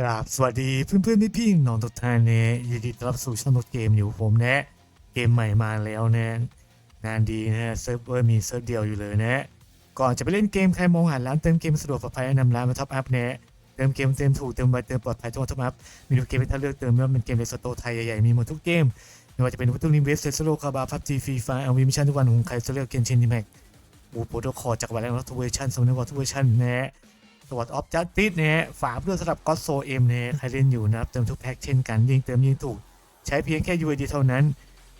ครับสวัสดีเพื่อนเพื่อนพี่พี่ๆน้องทุกท่านเนี่ยยินดีต้อนรับสู่ช่องรถเกมอยู่ผมนะเกมใหม่มาแล้วนะงานดีนะเซิร์ฟเวอร์มีเซิร์ฟเดียวอยู่เลยนะก่อนจะไปเล่นเกมใครมองหาร้านเติมเกมสะดวกปลอดภัยแนะนำร้านมาท็อปอัพนะเติมเกมเติมถูกเติมไวเติมปลอดภัยทุกท็อปอัพมีทุกเกมให้ท่านเลือกเติมไม่ว่าเป็นเกมในสโตไทยใหญ่ๆมีหมดทุกเกมไม่ว่าจะเป็นวัตถุนิเวสเซสโลคาบาพับจีฟรีไฟเอาวีมิชันทุกวันของใครจะเลือกเกมเชนดีแม็กอูโปรโตคอลจากวันแล้วทุกเวอร์ชันสมนติว่าทุกเวอร์ชันนะ วัสดออฟจัสติสเนี่ยฝากเพื่อสำหรับก็โซเอ็มเนี่ยใครเล่นอยู่นะครับ เติมทุกแพ็กเช่นกันยิ่งเติมยิ่งถูก ใช้เพียงแค่ UID เท่านั้น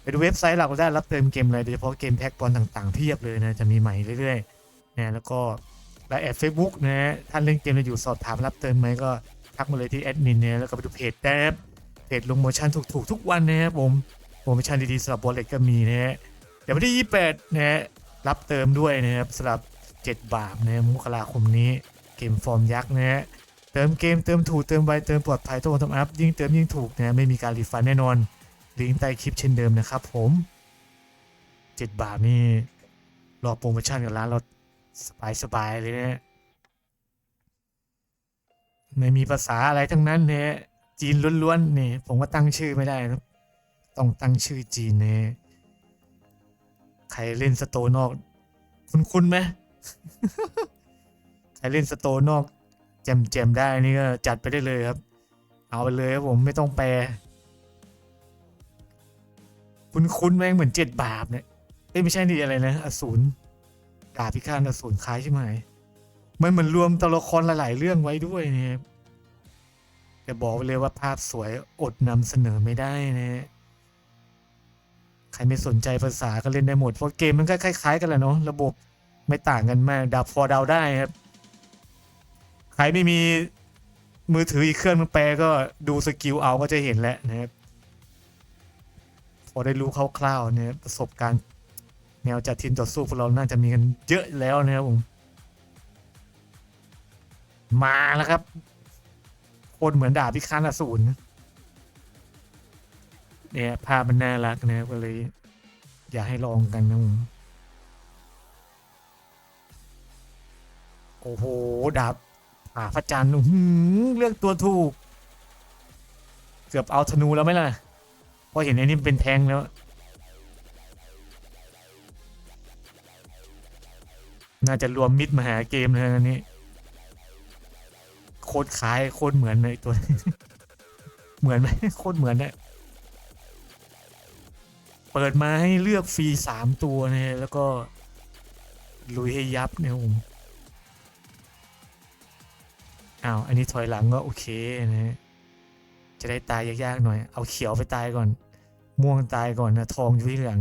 ไปดูเว็บไซต์หลักเราได้รับเติมเกมอะไรโดยเฉพาะเกมแพ็กบอลต่างๆเพียบเลยนะจะมีใหม่เรื่อยๆนะแล้วก็ไลน์แอดเฟซบุ๊กนะท่านเล่นเกมแล้วอยู่สอบถามรับเติมไหมก็ทักมาเลยที่แอดมินเนี่ยแล้วก็ไปดูเพจแท็บเพจลงโมชั่นถูกๆทุกวันนะครับผมโปรโมชั่นดีๆสำหรับบอลเล็กก็มีนะฮะเดี๋ยววันที่ 28นะฮะรับเติมด้วยนะครับสำหรับ 7 บาทนะมกราคมนี้ มฟอร์มยักษ์นะฮะเติมเกมเติมถูกเติมไวเติมปลอดภัยทุกคนทำอัพยิ่งเติมยิ่งถูกนะไม่มีการรีฟันแน่นอนลิงก์ใต้คลิปเช่นเดิมนะครับผม7บาทนี่รอโปรโมชั่นกับร้านเราสบายสบายๆเลยนะไม่มีภาษาอะไรทั้งนั้นเนี่ยจีนล้วนๆนี่ผมก็ตั้งชื่อไม่ได้ครับต้องตั้งชื่อจีนเนี่ยใครเล่นสโตนอก คุณคุณไหม รเล่นสโตนอกแจมแจมๆได้นี่ก็จัดไปได้เลยครับ เอาไปเลยครับผมไม่ต้องแปล คุณคุ้นแม่งเหมือนเจ็ดบาปเนี่ยเอ้ไม่ใช่นี่อะไรนะอสูรดาบพิฆาตอสูรคล้ายใช่ไหมมันเหมือนรวมตัวละครหลาย ๆ เรื่องไว้ด้วยเนี่ยแต่บอกไปเลยว่าภาพสวยอดนำเสนอไม่ได้นะใครไม่สนใจภาษาก็เล่นได้หมด เพราะเกมมันก็คล้าย ๆ กันแหละเนาะระบบไม่ต่างกันมากดับพอเดาได้ครับ ใครไม่มีมือถืออีกเครื่องนึงแปลก็ดูสกิลเอาก็จะเห็นแล้วนะครับพอได้รู้คร่าวๆเนี่ยประสบการณ์แนวจัดทีมต่อสู้พวกเราน่าจะมีกันเยอะแล้วนะครับผม มาแล้วครับ คนเหมือนดาบพิฆาตอสูรเนี่ยภาพมันน่ารักนะก็เลย อยากให้ลองกันนะผมโอ้โหดาบ อ่าพระจันทร์หือเลือกตัวถูก เกือบเอาธนูแล้วไหมล่ะเพราะเห็นไอ้นี่เป็นแทงแล้ว น่าจะรวมมิดมาหาเกมเลยอันนี้ โคตรคล้ายโคตรเหมือนเลยตัว เหมือนไหมโคตรเหมือนเนี่ยเปิดมาให้เลือกฟรีสามตัวเนี่ยแล้วก็ลุยให้ยับเนี่ยผม อ้าว อันนี้ถอยหลังก็โอเคนะฮะจะได้ตายยากๆหน่อย เอาเขียวไปตายก่อน ม่วงตายก่อนนะทองอยู่ที่หลัง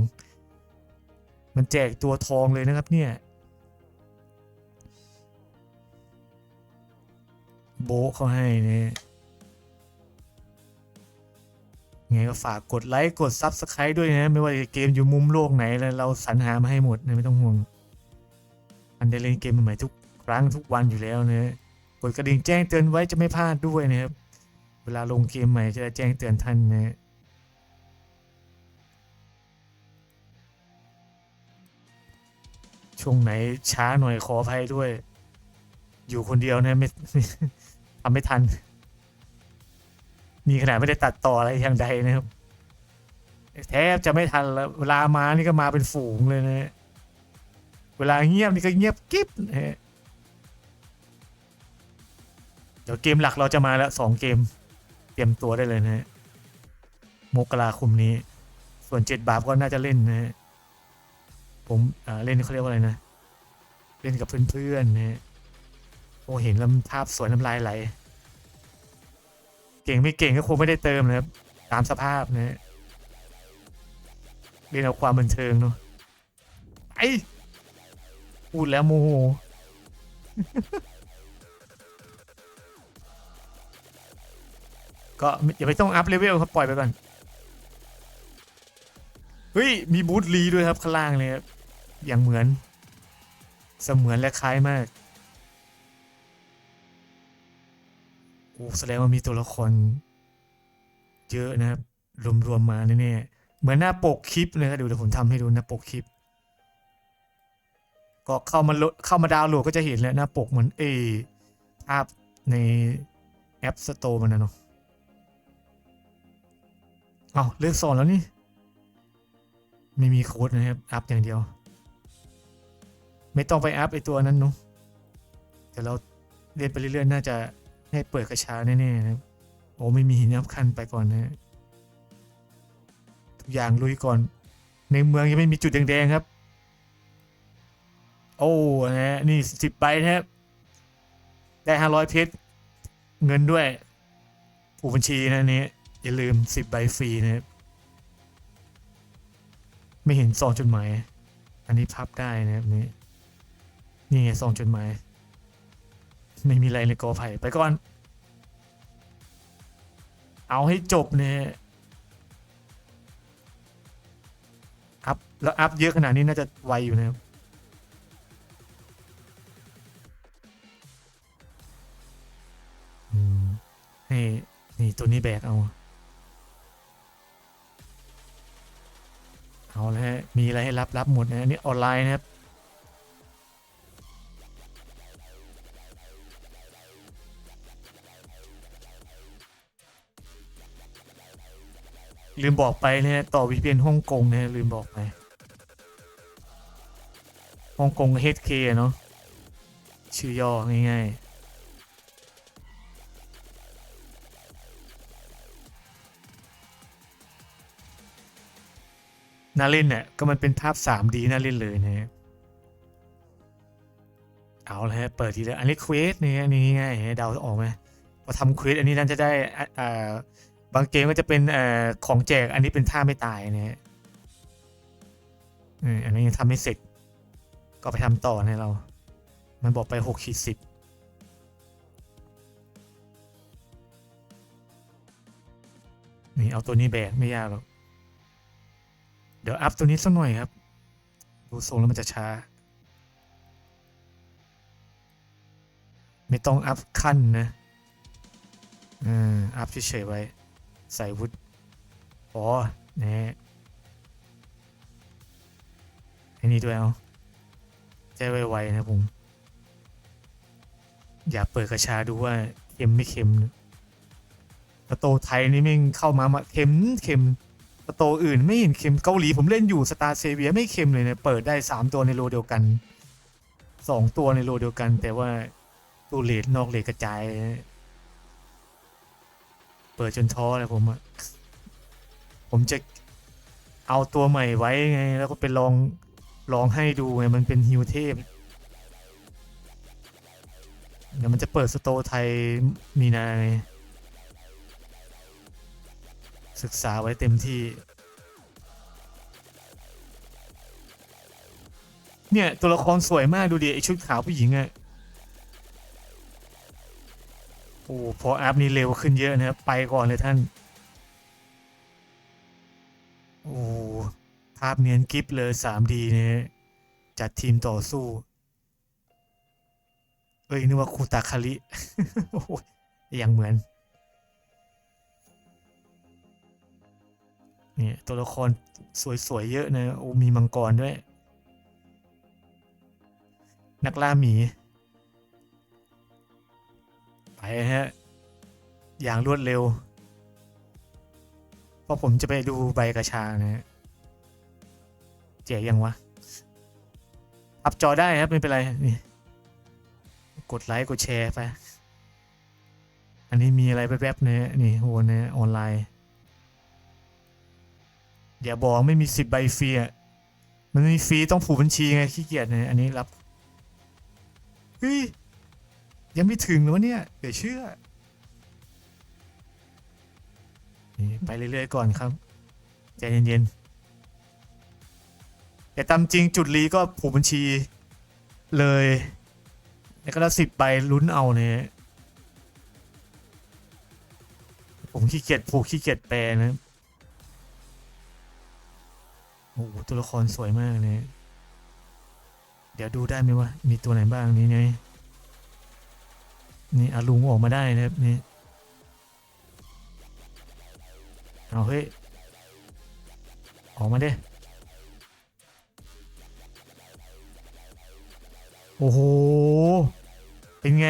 มันแจกตัวทองเลยนะครับเนี่ย โบเขาให้นี่ยไงก็ฝากกดไลค์ กดซับสไคร b e ด้วยนะ ไม่ว่าจะเกมอยู่มุมโลกไหนแล้วเราสรรหามาให้หมดนะไม่ต้องห่วง อันได้เล่นเกมใหม่ทุกครั้งทุกวันอยู่แล้วนะ ดกระดิ่งแจ้งเตือนไว้จะไม่พลาดด้วยนะครับ เวลาลงเกมใหม่จะแจ้งเตือนท่านนะฮะช่วงไหนช้าหน่อยขออภัยด้วย อยู่คนเดียวนะไม่ทำไม่ทัน มีขนาดไม่ได้ตัดต่ออะไรอย่างใดนะครับ แทบจะไม่ทันแล้วเวลามานี่ก็มาเป็นฝูงเลยนะฮะเวลาเงียบนี่ก็เงียบกิ๊บนะฮะ เดี๋ยวเกมหลักเราจะมาแล้วสองเกม เตรียมตัวได้เลยนะฮะมกราคมนี้ ส่วนเจ็ดบาทก็น่าจะเล่นนะฮะผมเล่นเขาเรียกว่าอะไรนะ เล่นกับเพื่อนๆนะฮะโอ้เห็นล้วภาพสวยน้ำลายไหล เก่งไม่เก่งก็คงไม่ได้เติมนะครับ ตามสภาพนะฮะเล่นเอาความบันเทิงเนาะไอพูดแล้วโมโห ก็อย่าไปต้องอัพเลเวลครับปล่อยไปก่อน เฮ้ย มีบูธลีด้วยครับ ข้างล่างเลยครับอย่างเหมือน เสมือนและคล้ายมากโอ้แสดงว่ามีตัวละคร เยอะนะครับ รวมๆมาแน่ๆเหมือนหน้าปกคลิปเลยครับดูเดี๋ยวผมทำให้ดูหน้าปกคลิป ก็เข้ามาลดเข้ามาดาวน์โหลดก็จะเห็นแล้วหน้าปกเหมือนเอภาพในแอปสโตร์มันนะเนาะ เอาเลือกสอนแล้วนี่ ไม่มีโค้ดนะครับ อัพอย่างเดียว ไม่ต้องไปอัพไอตัวนั้นเนาะแต่เราเรียนไปเรื่อยๆ น่าจะให้เปิดกระชาแน่ๆนะครับ โอ้ไม่มีหินยับคันไปก่อนนะทุกอย่างลุยก่อน ในเมืองยังไม่มีจุดแดงๆครับ โอ้นะฮะนี่สิบใบนะครับได้ห้าร้อยเพชรเงินด้วย ผู้บัญชีนะอันนี้ อย่าลืมสิบใบฟรีนะครับไม่เห็นซองจดหมาย อันนี้พับได้นะครับนี่นี่ไงซองจดหมาย ไม่มีอะไรเลยกอไผ่ไปก่อน เอาให้จบเนี่ยอัพแล้วอัพเยอะขนาดนี้น่าจะไวอยู่นะครับอืมให้นี่ตัวนี้แบกเอา เอาแล้วฮะมีอะไรให้รับรับหมดนะอันนี้ออนไลน์นะครับลืมบอกไปนะฮะต่อ VPN ฮ่องกงนะฮะลืมบอกไปฮ่องกง HK เนาะชื่อย่อง่ายๆ น่าเล่นเนี่ยก็มันเป็นภาพ 3D น่าเล่นเลยนะฮะเอาละฮะเปิดทีละอันนี้เควสเนี่ยอันนี้ง่ายเดาออกไหมพอทำเควสอันนี้น่าจะได้อ่าบางเกมก็จะเป็นเอ่อของแจกอันนี้เป็นท่าไม่ตายนะฮะอันนี้ยังทำไม่เสร็จ ก็ไปทำต่อให้เรา มันบอกไปหกขีดสิบนี่เอาตัวนี้แบกไม่ยากหรอก เดี๋ยวอัพตัวนี้สักหน่อยครับ ดูทรงแล้วมันจะช้า ไม่ต้องอัพขั้นนะเอออัพเฉยๆไว้ ใส่วุฒอ๋อนี่ไอ้นี่ด้วยเอาใจไวๆนะผม อย่าเปิดกระชาดูว่าเค็มไม่เค็มนะสโตไทยนี่แม่งเข้ามามาเค็มเค็ม สโตอื่นไม่เห็นเค็มเกาหลีผมเล่นอยู่สตาร์เซเวียไม่เค็มเลยเนะเปิดได้สามตัวในโลเดียวกันสองตัวในโลเดียวกัน แต่ว่าตัวเลดนอกเลดกระจาย เปิดจนท้อเลยผมอะผมจะเอาตัวใหม่ไว้ไง แล้วก็ไปลองลองให้ดูไงมันเป็นฮิวเทพเดี๋ยวมันจะเปิดสโตไทยมีนาไง ศึกษาไว้เต็มที่ เนี่ย ตัวละครสวยมากดูดิไอชุดขาวผู้หญิงอะโอ้พออัพนี่เร็วขึ้นเยอะนะครับไปก่อนเลยท่าน โอ้ภาพเนียนกิฟเลย 3D เนี่ยจัดทีมต่อสู้ เอ้ยนึกว่าคูตาคาริโอ้โหยังเหมือน เนี่ยตัวละครสวยๆเยอะนะโอ้มีมังกรด้วย นักล่าหมี ไปฮะ อย่างรวดเร็ว เพราะผมจะไปดูใบกระชานะฮะเจ๋ยังวะ อัพจอได้ครับ ไม่เป็นไรนี่กดไลค์ กดแชร์ไป อันนี้มีอะไรแวบๆเนี่ยนี่โหนี่ยออนไลน์ อย่าบอกไม่มีสิบใบฟรีอะมันมีฟรีต้องผูกบัญชีไงขี้เกียจเนี่ยอันนี้รับเฮ้ยยังไม่ถึงเลยวะเนี่ยเดี๋ยวเชื่อไปเรื่อยๆก่อนครับใจเย็นๆแต่ตามจริงจุดรีก็ผูกบัญชีเลยแล้วก็ละสิบใบลุ้นเอาเนี่ยผมขี้เกียจผูกขี้เกียจแปลนะ โอ้โหตัวละครสวยมากเลยเดี๋ยวดูได้ไหมว่ามีตัวไหนบ้างนี่ไงนี่อาลุงออกมาได้นะครับนี่เอาเฮ้ยออกมาเด้โอ้โห เป็นไง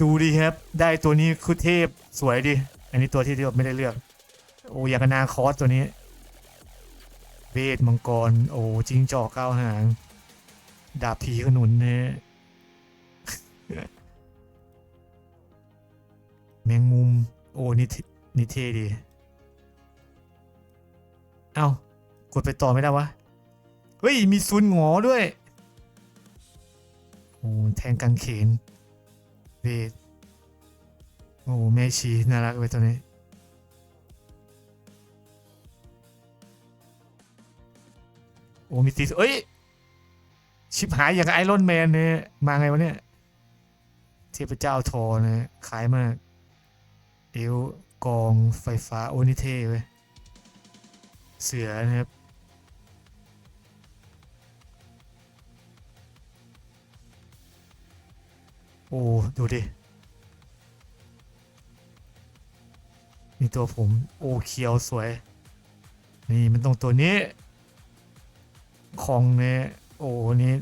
ดูดิครับ ได้ตัวนี้คือเทพสวยดิอันนี้ตัวที่ที่ไม่ได้เลือก โอ้อยากกับนาคอสตัวนี้เวทมังกร โอ้จิงจอกเก้าหาง ดาบผีขนุนเนี่ยแมงมุม โอ้นี่เทนี่เท่ดี เอ้ากดไปต่อไม่ได้วะ เฮ้ย มีซุนหงอด้วย โอ้แทงกังเขนเวทโอ้แม่ชีน่ารักเว้ยตัวนี้ อ้มีตีเอ้ย ชิบหายอย่างไอรอนแมนเนี่ยมาไงวะเนี่ย เทพเจ้าทอนะขายมาก เอวกองไฟฟ้าโอนิเทเว้ยเสือนะครับโอ้ ดูดิ นี่ตัวผม โอ้เขียวสวย นี่มันต้องตัวนี้ ของเนี่ยโอ้นี่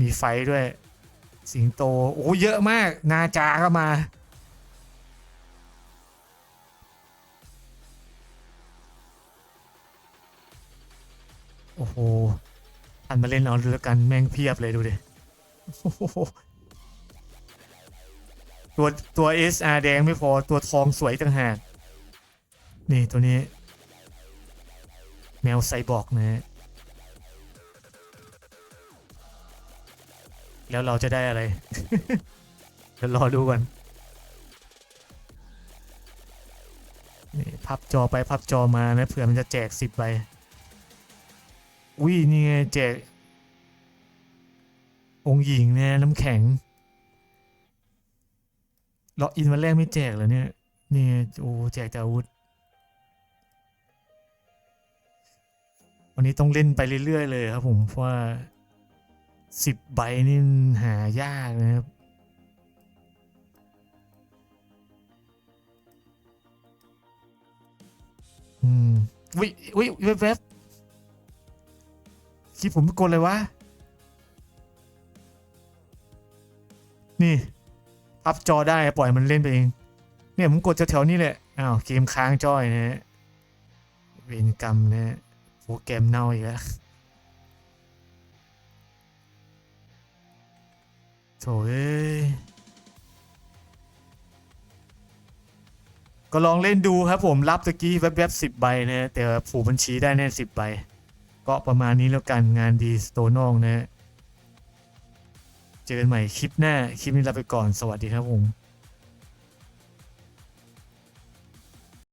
มีไฟด้วย สิงโต โอ้เยอะมาก นาจาก็มา โอ้โหอันมาเล่นเอาดูแล้วกันแม่งเพียบเลยดูดิโอ้โหตัวตัว SR แดงไม่พอตัวทองสวยต่างหาก นี่ตัวนี้ แมวไซบอร์กนะฮะ แล้วเราจะได้อะไร เดี๋ยวรอดูก่อนนี่พับจอไปพับจอมานะเผื่อมันจะแจกสิบใบอุ้ยนี่ไงแจก องหญิงเนี่ยน้ำแข็งล็อกอินวันแรกไม่แจกเหรอเนี่ยนี่โอ้แจกแต่อาวุธ วันนี้ต้องเล่นไปเรื่อยๆเลยครับผมเพราะว่า สิบใบนี่หายากนะครับ อืมวิวิเว็บเว็บคลิปผมกดเลยวะ นี่พับจอได้ปล่อยมันเล่นไปเอง เนี่ยผมกดแถวๆนี้แหละ อ้าว เกมค้างจอยนะฮะ เวรกรรมนะฮะโปรแกรมเน่าอีกแล้ว โถเอ้ยก็ลองเล่นดูครับผมรับตะกี้แวบๆสิบใบนะแต่ผูกบัญชีได้แน่สิบใบ ก็ประมาณนี้แล้วกันงานดีสโตนองนะฮะเจอกันใหม่คลิปหน้า คลิปนี้ลาไปก่อนสวัสดีครับผม